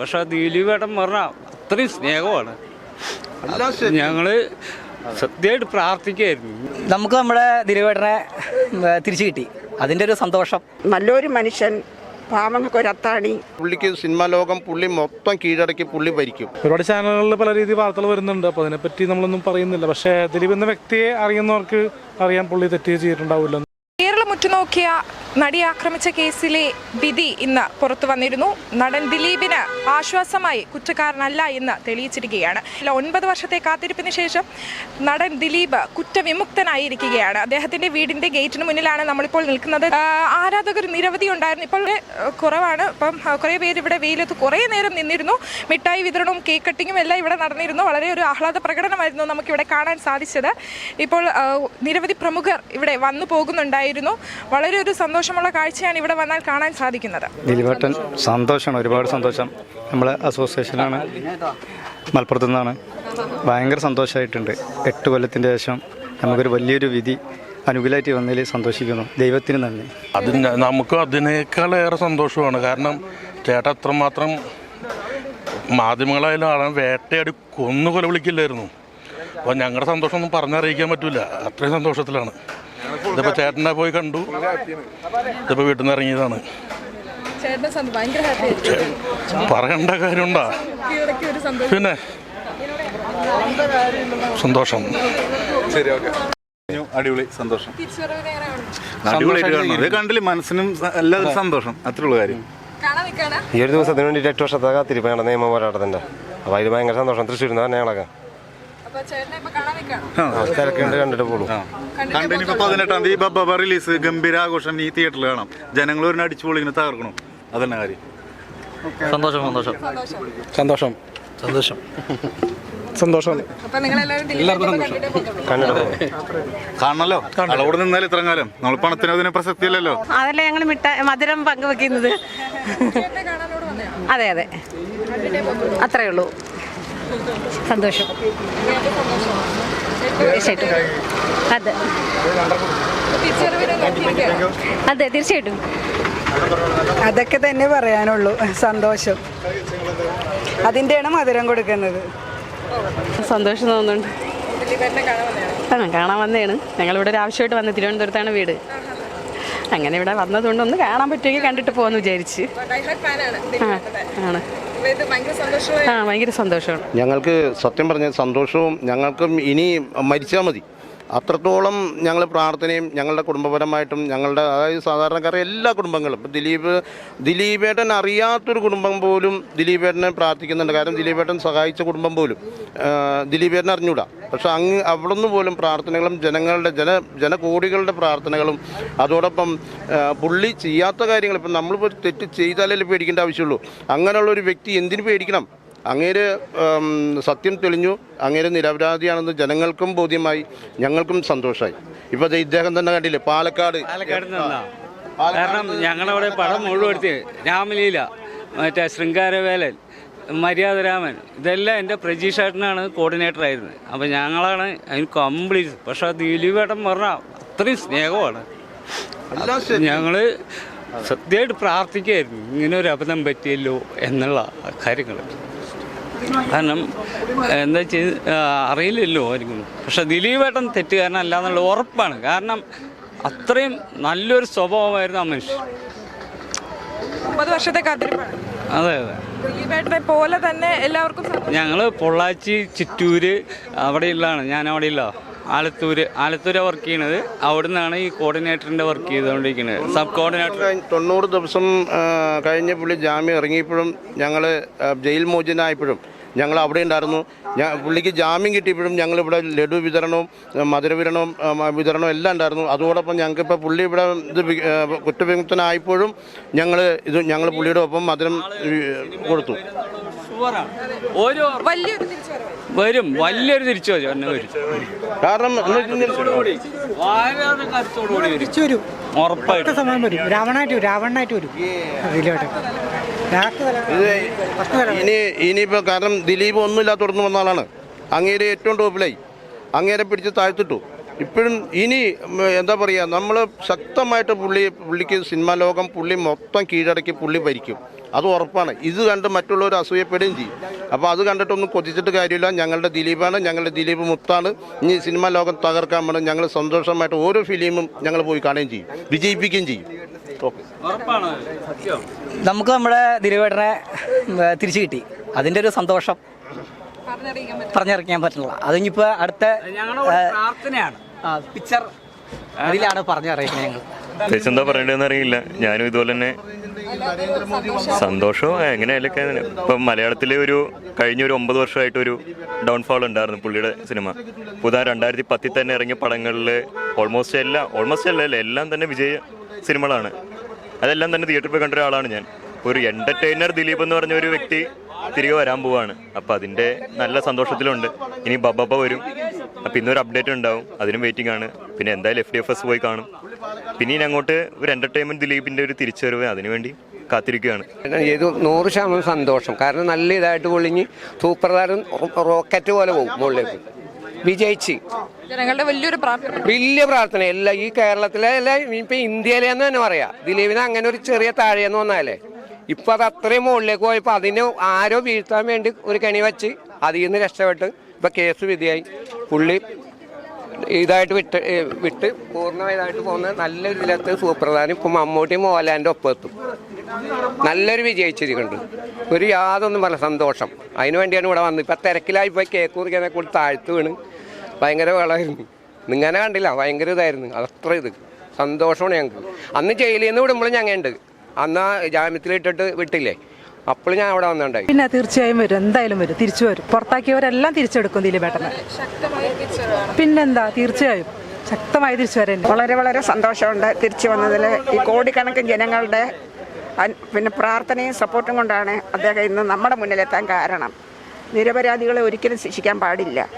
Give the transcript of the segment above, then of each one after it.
പക്ഷെ ദിലീപ് ഏട്ടൻ പറഞ്ഞ അത്രയും സ്നേഹമാണ്. ഞങ്ങൾ സത്യമായിട്ട് പ്രാർത്ഥിക്കായിരുന്നു നമുക്ക് നമ്മുടെ ദിലീപേട്ടനെ തിരിച്ചു കിട്ടി. അതിന്റെ ഒരു സന്തോഷം. നല്ലൊരു മനുഷ്യൻ പാവങ്ങൾക്ക് ഒരു അത്താണി. പുള്ളിക്ക് സിനിമാ ലോകം പുള്ളി മൊത്തം കീഴടക്കി പുള്ളി ഭരിക്കും. ഒരുപാട് ചാനലുകളിൽ പല രീതിയിൽ വാർത്തകൾ വരുന്നുണ്ട്. അപ്പോൾ അതിനെപ്പറ്റി നമ്മളൊന്നും പറയുന്നില്ല. പക്ഷേ ദിലീപ് എന്ന വ്യക്തിയെ അറിയുന്നവർക്ക് അറിയാൻ പുള്ളി തെറ്റ് ചെയ്തിട്ടുണ്ടാവില്ല. കേരളം ഉറ്റുനോക്കിയ നടി ആക്രമിച്ച കേസിലെ വിധി ഇന്ന് പുറത്തു വന്നിരുന്നു. നടൻ ദിലീപിന് ആശ്വാസമായി കുറ്റക്കാരനല്ല എന്ന് തെളിയിച്ചിരിക്കുകയാണ്. ഒൻപത് വർഷത്തെ കാത്തിരിപ്പിന് ശേഷം നടൻ ദിലീപ് കുറ്റവിമുക്തനായിരിക്കുകയാണ്. അദ്ദേഹത്തിന്റെ വീടിന്റെ ഗേറ്റിന് മുന്നിലാണ് നമ്മളിപ്പോൾ നിൽക്കുന്നത്. ആരാധകർ നിരവധി ഉണ്ടായിരുന്നു. ഇപ്പോൾ കുറവാണ്. ഇപ്പം കുറെ പേര് ഇവിടെ വെയിലത്ത് കുറേ നേരം നിന്നിരുന്നു. മിഠായി വിതരണവും കേക്ക് കട്ടിങ്ങും എല്ലാം ഇവിടെ നടന്നിരുന്നു. വളരെ ഒരു ആഹ്ലാദ പ്രകടനമായിരുന്നു നമുക്കിവിടെ കാണാൻ സാധിച്ചത്. ഇപ്പോൾ നിരവധി പ്രമുഖർ ഇവിടെ വന്നു പോകുന്നുണ്ടായിരുന്നു. വളരെ ഒരു സന്തോഷമുള്ള കാഴ്ചയാണ് ഇവിടെ വന്നാൽ കാണാൻ സാധിക്കുന്നത്. ദിലീപേട്ടൻ സന്തോഷമാണ് ഒരുപാട് സന്തോഷം. നമ്മളെ അസോസിയേഷനാണ് മലപ്പുറത്തു നിന്നാണ്. ഭയങ്കര സന്തോഷമായിട്ടുണ്ട് എട്ട് കൊല്ലത്തിന്റെ ശേഷം നമുക്കൊരു വലിയൊരു വിധി അനുകൂലമായിട്ട് വന്നതിൽ സന്തോഷിക്കുന്നു. ദൈവത്തിന് നന്ദി. അതിന് നമുക്ക് അതിനേക്കാളേറെ സന്തോഷമാണ്. കാരണം ചേട്ടൻ അത്രമാത്രം മാധ്യമങ്ങളായാലും ആളാണ് വേട്ടയാടി കൊന്നു കൊല വിളിക്കില്ലായിരുന്നു അപ്പോൾ ഞങ്ങളുടെ സന്തോഷം ഒന്നും പറഞ്ഞറിയിക്കാൻ പറ്റില്ല അത്രയും സന്തോഷത്തിലാണ്. ഇതിപ്പോൾ ചേട്ടനെ പോയി കണ്ടു. ഇതിപ്പോൾ വീട്ടിൽ നിന്ന് ഇറങ്ങിയതാണ്. പറയേണ്ട കാര്യമുണ്ടാ? പിന്നെ? സന്തോഷം. അടിപൊളി സന്തോഷം. അടിപൊളിയായിട്ട് കണ്ടില്ല? മനസ്സിനും എല്ലാവരും സന്തോഷം. അത്രേ ഉള്ളൂ കാര്യം ഈ ഒരു ദിവസത്തിന് വേണ്ടിയിട്ട് എട്ട് വർഷത്തെ കാത്തിരിപ്പാണ് നിയമ പോരാട്ടത്തിന്റെ അപ്പൊ അതിൽ ഭയങ്കര സന്തോഷം. തൃശ്ശൂരിൽ നിന്ന് തന്നെ ഞങ്ങളൊക്കെ. തിരക്കുണ്ട് കണ്ടിട്ട് പോലും കണ്ടിനിപ്പോ പതിനെട്ടാം തീയതി ബബ്ബ റിലീസ് ഗംഭീര ആഘോഷം ഈ തിയേറ്ററിൽ കാണാം. ജനങ്ങൾ ഒരു അടിച്ചുപൊളി ഇങ്ങനെ തകർക്കണം. അതന്നെ കാര്യം. സന്തോഷം സന്തോഷം. സന്തോഷം. സന്തോഷം. സന്തോഷം. കണ്ടിട്ട് പോകും കാണണല്ലോ. അവിടെ നിന്നാൽ ഇത്ര കാലം. നമ്മൾ പണത്തിന് അതിന് പ്രസക്തിയില്ലല്ലോ. അതല്ലേ ഞങ്ങൾ മിഠ മധുരം പങ്കുവെക്കുന്നത്. അതെ അതെ. അത്രേ ഉള്ളൂ. സന്തോഷം. തീർച്ചയായിട്ടും. അതെ. അതെ തീർച്ചയായിട്ടും. അതൊക്കെ തന്നെ പറയാനുള്ളൂ. സന്തോഷം. അതിന്റെയാണ് മധുരം കൊടുക്കുന്നത്. സന്തോഷം തോന്നുന്നുണ്ട്. ആ കാണാൻ വന്നതാണ്. ഞങ്ങളിവിടെ ഒരു ആവശ്യമായിട്ട് വന്ന് തിരുവനന്തപുരത്താണ് വീട്. അങ്ങനെ ഇവിടെ വന്നതുകൊണ്ട് ഒന്ന് കാണാൻ പറ്റുമെങ്കിൽ കണ്ടിട്ട് പോകാമെന്ന് വിചാരിച്ച്. ആ ആണ്. ആ ഭയങ്കര സന്തോഷമാണ്. ഞങ്ങൾക്ക് സത്യം പറഞ്ഞ സന്തോഷവും ഞങ്ങൾക്കും ഇനി മരിച്ചാൽ മതി. അത്രത്തോളം ഞങ്ങൾ പ്രാർത്ഥനയും ഞങ്ങളുടെ കുടുംബപരമായിട്ടും ഞങ്ങളുടെ അതായത് സാധാരണക്കാരെ എല്ലാ കുടുംബങ്ങളും. ഇപ്പം ദിലീപ് ദിലീപേട്ടൻ അറിയാത്തൊരു കുടുംബം പോലും ദിലീപേട്ടനെ പ്രാർത്ഥിക്കുന്നുണ്ട്. കാരണം ദിലീപേട്ടൻ സഹായിച്ച കുടുംബം പോലും ദിലീപേട്ടനെ അറിഞ്ഞൂടാ. പക്ഷെ അങ്ങ് അവിടുന്ന് പോലും പ്രാർത്ഥനകളും ജനങ്ങളുടെ ജന ജനകോടികളുടെ പ്രാർത്ഥനകളും അതോടൊപ്പം പുള്ളി ചെയ്യാത്ത കാര്യങ്ങൾ ഇപ്പം നമ്മളിപ്പോൾ തെറ്റ് ചെയ്താലല്ലേ പേടിക്കേണ്ട ആവശ്യമുള്ളൂ. അങ്ങനെയുള്ള ഒരു വ്യക്തി എന്തിനു പേടിക്കണം? അങ്ങേര് സത്യം തെളിഞ്ഞു അങ്ങേര് നിരപരാധിയാണെന്ന് ജനങ്ങൾക്കും ബോധ്യമായി ഞങ്ങൾക്കും സന്തോഷമായി ഇപ്പൊ ഇദ്ദേഹം തന്നെ കണ്ടില്ലേ പാലക്കാട്. കാരണം ഞങ്ങളവിടെ പടം മുഴുവൻ എടുത്ത് രാമലീല മറ്റേ ശൃംഗാരവേലൻ മര്യാദരാമൻ ഇതെല്ലാം എന്റെ പ്രജീഷ് ഏട്ടനാണ് കോർഡിനേറ്റർ ആയിരുന്നത്. അപ്പം ഞങ്ങളാണ് അതിന് കംപ്ലീറ്റ് പക്ഷെ ദിലീപ് ഏട്ടൻ പറഞ്ഞ അത്രയും സ്നേഹമാണ്. ഞങ്ങൾ സത്യമായിട്ട് പ്രാർത്ഥിക്കുകയായിരുന്നു ഇങ്ങനെ ഒരു അബദ്ധം പറ്റിയല്ലോ എന്നുള്ള കാര്യങ്ങൾ കാരണം എന്താ ചെയ്ത് അറിയില്ലല്ലോ ആയിരിക്കും പക്ഷെ ദിലീപേട്ടൻ തെറ്റുകാരനല്ല എന്നുള്ള ഉറപ്പാണ്. കാരണം അത്രയും നല്ലൊരു സ്വഭാവമായിരുന്നു ആ മനുഷ്യൻ. ഒമ്പത് വർഷത്തെ കാത്തിരിപ്പാണ്. അതെ അതെ. ദിലീപേട്ടനെ പോലെ തന്നെ എല്ലാവർക്കും ഞങ്ങൾ ഞങ്ങൾ പൊള്ളാച്ചി ചിറ്റൂര് അവിടെയുള്ളതാണ്. ഞാൻ അവിടെയില്ല ആലത്തൂര് ആലത്തൂരാണ് വർക്ക് ചെയ്യണത്. അവിടെ നിന്നാണ് ഈ കോർഡിനേറ്ററിന്റെ വർക്ക് ചെയ്തുകൊണ്ടിരിക്കുന്നത്. സബ് കോർഡിനേറ്റർ തൊണ്ണൂറ് ദിവസം കഴിഞ്ഞ പുള്ളി ജാമ്യം ഇറങ്ങിയപ്പോഴും ഞങ്ങൾ ജയിൽ മോചനായപ്പോഴും ഞങ്ങൾ അവിടെ ഉണ്ടായിരുന്നു. ഞാൻ പുള്ളിക്ക് ജാമ്യം കിട്ടിയപ്പോഴും ഞങ്ങളിവിടെ ലഡു വിതരണവും മധുര വിതരണവും വിതരണവും എല്ലാം ഉണ്ടായിരുന്നു. അതോടൊപ്പം ഞങ്ങൾക്കിപ്പോൾ പുള്ളി ഇവിടെ ഇത് കുറ്റവിമുക്തനായപ്പോഴും ഞങ്ങൾ ഇത് ഞങ്ങൾ പുള്ളിയുടെ ഒപ്പം മധുരം കൊടുത്തു. ഒരു വലിയൊരു വരും വലിയൊരു തിരിച്ചു വരും എന്നെ വരും. കാരണം വളരെ കരുത്തോടുകൂടി വരും. ഉറപ്പായിട്ട്. സമയം വരും. രാവണായിട്ട് വരും വരും. ഇനി ഇനിയിപ്പോൾ കാരണം ദിലീപ് ഒന്നുമില്ലാത്ത തുടർന്ന് വന്ന ആളാണ്. അങ്ങേര് ഏറ്റവും ടോപ്പിലായി. അങ്ങേരെ പിടിച്ച് താഴ്ത്തിട്ടു. ഇപ്പോഴും ഇനി എന്താ പറയുക നമ്മൾ ശക്തമായിട്ട് പുള്ളി പുള്ളിക്ക് സിനിമാ ലോകം പുള്ളി മൊത്തം കീഴടക്കി പുള്ളി ഭരിക്കും. അത് ഉറപ്പാണ്. ഇത് കണ്ട് മറ്റുള്ളവർ അസൂയപ്പെടുകയും ചെയ്യും. അപ്പോൾ അത് കണ്ടിട്ടൊന്നും കൊതിച്ചിട്ട് കാര്യമില്ല. ഞങ്ങളുടെ ദിലീപാണ് ഞങ്ങളുടെ ദിലീപ് മുത്താണ്. ഇനി സിനിമാ ലോകം തകർക്കാൻ വേണം. ഞങ്ങൾ സന്തോഷമായിട്ട് ഓരോ ഫിലിമും ഞങ്ങൾ പോയി കാണുകയും ചെയ്യും. വിജയിപ്പിക്കുകയും ചെയ്യും. ഉറപ്പാണ്. നമുക്ക് നമ്മുടെ ദിലീപേട്ടനെ തിരിച്ചു കിട്ടി. അതിന്റെ ഒരു സന്തോഷം. പറഞ്ഞറിയിക്കാൻ പറ്റില്ല. അതിനിപ്പോൾ അടുത്ത ഞങ്ങളുടെ പ്രാർത്ഥനയാണ്. പിക്ചർ അതിലാണ് പറഞ്ഞറിയിക്കുന്നത് ഞങ്ങൾ. പ്രത്യേകിച്ച് എന്താ പറയേണ്ടതെന്ന് അറിയില്ല. ഞാനും ഇതുപോലെ തന്നെ സന്തോഷവും എങ്ങനെയായാലൊക്കെ ഇപ്പം മലയാളത്തിലെ ഒരു കഴിഞ്ഞ ഒരു ഒമ്പത് വർഷമായിട്ട് ഒരു ഡൗൺഫാൾ ഉണ്ടായിരുന്നു പുള്ളിയുടെ സിനിമ. പുതാ രണ്ടായിരത്തി പത്തിൽ തന്നെ ഇറങ്ങിയ പടങ്ങളിൽ ഓൾമോസ്റ്റ് എല്ലാം ഓൾമോസ്റ്റ് അല്ലേ എല്ലാം തന്നെ വിജയ സിനിമകളാണ്. അതെല്ലാം തന്നെ തിയേറ്ററിൽ പോയി കണ്ട ഒരാളാണ് ഞാൻ. ഒരു എന്റർടൈനർ ദിലീപ് എന്ന് പറഞ്ഞ ഒരു വ്യക്തി തിരികെ വരാൻ പോവാണ്. അപ്പം അതിന്റെ നല്ല സന്തോഷത്തിലുണ്ട്. ഇനി ബബ്ബ വരും. അപ്പം ഇന്നൊരു അപ്ഡേറ്റ് ഉണ്ടാവും. അതിനും വെയിറ്റിംഗ് ആണ്. പിന്നെ എന്തായാലും എഫ് ഡി എഫ് എസ് പോയി കാണും. പിന്നെ ഇനി അങ്ങോട്ട് ഒരു എന്റർടൈൻമെന്റ് ദിലീപിന്റെ ഒരു തിരിച്ചുവരവ് അതിനുവേണ്ടി കാത്തിരിക്കുകയാണ്. ഇത് നൂറ് ശതമാനം സന്തോഷം. കാരണം നല്ല ഇതായിട്ട് പൊളിഞ്ഞ് സൂപ്പർ താരം റോക്കറ്റ് പോലെ പോകും മുകളിലേക്ക്. വിജയിച്ച്. ജനങ്ങളുടെ വലിയൊരു പ്രാർത്ഥന. വലിയ പ്രാർത്ഥന. എല്ലാ ഈ കേരളത്തിലെ അല്ല ഇപ്പൊ ഇന്ത്യയിലെ എന്ന് തന്നെ പറയാം. ദിലീപിന് അങ്ങനെ ഒരു ചെറിയ താഴെയെന്ന് വന്നാലേ. ഇപ്പൊ അത് അത്രയും മുകളിലേക്ക് പോയപ്പോ അതിനെ ആരോ വീഴ്ത്താൻ വേണ്ടി ഒരു കെണി വെച്ച് അതിൽ നിന്ന് രക്ഷപ്പെട്ട് ഇപ്പൊ കേസ് വിധിയായി. പുള്ളി ഇതായിട്ട് വിട്ട് വിട്ട് പൂർണ ഇതായിട്ട് പോകുന്ന നല്ലൊരു ഇതിലത്ത് സൂപ്രധാനം ഇപ്പം മമ്മൂട്ടിയും മോഹൻലാലിന്റെ ഒപ്പം എത്തും നല്ലൊരു വിജയിച്ചിരിക്കുന്നുണ്ട്. ഒരു യാതൊന്നും പറ സന്തോഷം. അതിനു വേണ്ടിയാണ് ഇവിടെ വന്നത്. ഇപ്പം തിരക്കിലായി പോയി കേക്ക് കുറിക്കാനെ കൂടി താഴ്ത്തു വീണ്. ഭയങ്കര വളമായിരുന്നു നിങ്ങനെ കണ്ടില്ല ഭയങ്കര ഇതായിരുന്നു. അത്ര ഇത്. സന്തോഷമാണ് ഞങ്ങൾക്ക് അന്ന് ജയിലിൽ നിന്ന് വിടുമ്പോൾ ഞങ്ങൾ ഉണ്ട്. അന്ന് ജാമ്യത്തിലിട്ടിട്ട് വിട്ടില്ലേ? അപ്പോൾ ഞാൻ അവിടെ വന്നിട്ടുണ്ടായി പിന്നെ തീർച്ചയായും വരും. എന്തായാലും വരും. തിരിച്ചു വരും. പുറത്താക്കിയവരെല്ലാം തിരിച്ചെടുക്കും ദിലീപേട്ടനെ പിന്നെന്താ? തീർച്ചയായും. ശക്തമായി തിരിച്ചു വരാൻ വളരെ വളരെ സന്തോഷമുണ്ട് തിരിച്ചു വന്നതിൽ. ഈ കോടിക്കണക്കിന് ജനങ്ങളുടെ പിന്നെ പ്രാർത്ഥനയും സപ്പോർട്ടും കൊണ്ടാണ് അദ്ദേഹം ഇന്ന് നമ്മുടെ മുന്നിലെത്താൻ കാരണം. നിരപരാധികളെ ഒരിക്കലും ശിക്ഷിക്കാൻ പാടില്ല.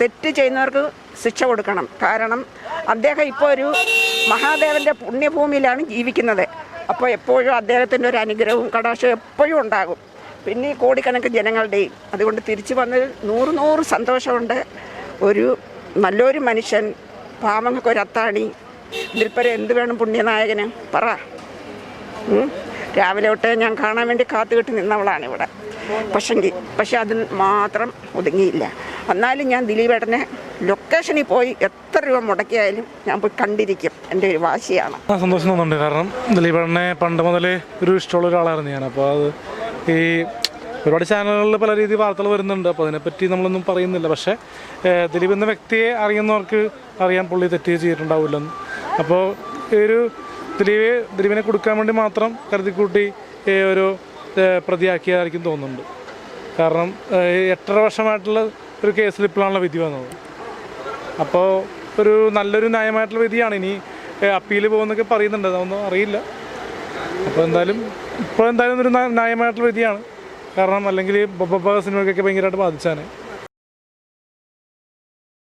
തെറ്റ് ചെയ്യുന്നവർക്ക് ശിക്ഷ കൊടുക്കണം. കാരണം അദ്ദേഹം ഇപ്പോൾ ഒരു മഹാദേവന്റെ പുണ്യഭൂമിയിലാണ് ജീവിക്കുന്നത്. അപ്പോൾ എപ്പോഴും അദ്ദേഹത്തിന്റെ ഒരു അനുഗ്രഹവും കടാക്ഷവും എപ്പോഴും ഉണ്ടാകും. പിന്നെ ഈ കോടിക്കണക്ക് ജനങ്ങളുടെയും അതുകൊണ്ട് തിരിച്ചു വന്നതിൽ നൂറ് നൂറ് സന്തോഷമുണ്ട്. ഒരു നല്ലൊരു മനുഷ്യൻ പാവങ്ങൾക്ക് ഒരു അത്താണി. ഇതിൽപ്പര എന്ത് വേണം പുണ്യനായകന്? പറ? രാവിലെ തൊട്ടേ ഞാൻ കാണാൻ വേണ്ടി കാത്തുകെട്ടി നിന്നവളാണ് ഇവിടെ പക്ഷെങ്കിൽ പക്ഷെ അതിൽ മാത്രം ഒതുങ്ങിയില്ല. എന്നാലും ഞാൻ ദിലീപേട്ടനെ ലൊക്കേഷനിൽ പോയി എത്ര രൂപ മുടക്കിയായാലും ഞാൻ പോയി കണ്ടിരിക്കും. എന്റെ ഒരു വാശിയാണ്. സന്തോഷം തോന്നുന്നുണ്ട്. കാരണം ദിലീപേട്ടനെ പണ്ട് മുതലേ ഒരു ഇഷ്ടമുള്ള ഒരാളായിരുന്നു ഞാൻ. അപ്പോൾ അത് ഈ ഒരുപാട് ചാനലുകളിൽ പല രീതിയിൽ വാർത്തകൾ വരുന്നുണ്ട്. അപ്പോൾ അതിനെപ്പറ്റി നമ്മളൊന്നും പറയുന്നില്ല. പക്ഷേ ദിലീപ് എന്ന വ്യക്തിയെ അറിയുന്നവർക്ക് അറിയാൻ പുള്ളി തെറ്റ് ചെയ്തിട്ടുണ്ടാവില്ലെന്ന് അപ്പോൾ ഈ ഒരു ദിലീപ് ദിലീപിനെ കൊടുക്കാൻ വേണ്ടി മാത്രം കരുതിക്കൂട്ടി ഒരു പ്രതിയാക്കിയതായിരിക്കും തോന്നുന്നുണ്ട്. കാരണം എട്ടര വർഷമായിട്ടുള്ള ഒരു കേസിൽ ഇപ്പോഴാണല്ലോ വിധി വന്നത്. അപ്പോൾ ഒരു നല്ലൊരു ന്യായമായിട്ടുള്ള വിധിയാണ്. ഇനി അപ്പീൽ പോകുന്നൊക്കെ പറയുന്നുണ്ട്. അതൊന്നും അറിയില്ല. അപ്പോൾ എന്തായാലും ഇപ്പോൾ എന്തായാലും ഒരു ന്യാ- ന്യായമായിട്ടുള്ള വിധിയാണ്. കാരണം അല്ലെങ്കിൽ ബൊബ്ബ സിനിമയ്ക്കൊക്കെ ഭയങ്കരമായിട്ട് ബാധിച്ചാണ്.